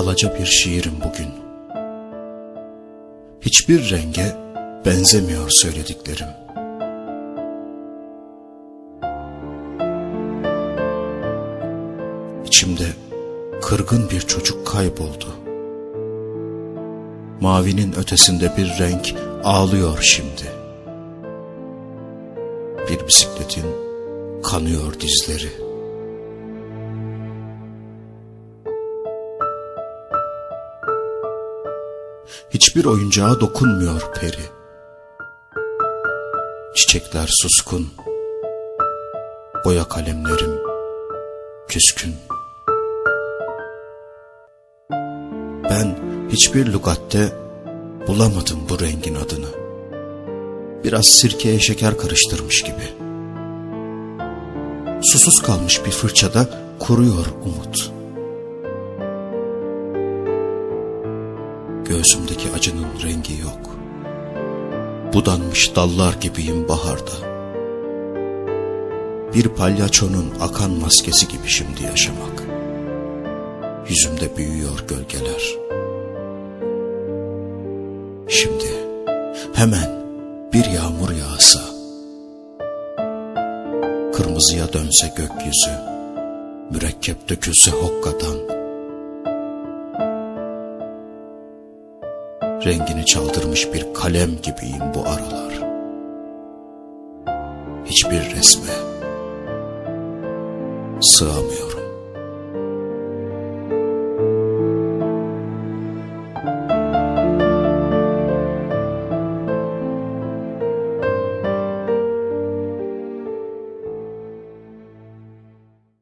alaca bir şiirim bugün. Hiçbir renge benzemiyor söylediklerim. İçimde kırgın bir çocuk kayboldu. Mavinin ötesinde bir renk ağlıyor şimdi. Bir bisikletin kanıyor dizleri. Hiçbir oyuncağa dokunmuyor peri. Çiçekler suskun. Boya kalemlerim küskün. Ben hiçbir lügatte bulamadım bu rengin adını. Biraz sirkeye şeker karıştırmış gibi. Susuz kalmış bir fırçada kuruyor umut. Göğsümdeki acının rengi yok. Budanmış dallar gibiyim baharda. Bir palyaçonun akan maskesi gibi şimdi yaşamak. Yüzümde büyüyor gölgeler. Şimdi hemen bir yağmur yağsa. Kırmızıya dönse gökyüzü. Mürekkep dökülse hokkadan. Rengini çaldırmış bir kalem gibiyim bu aralar. Hiçbir resme sığamıyorum.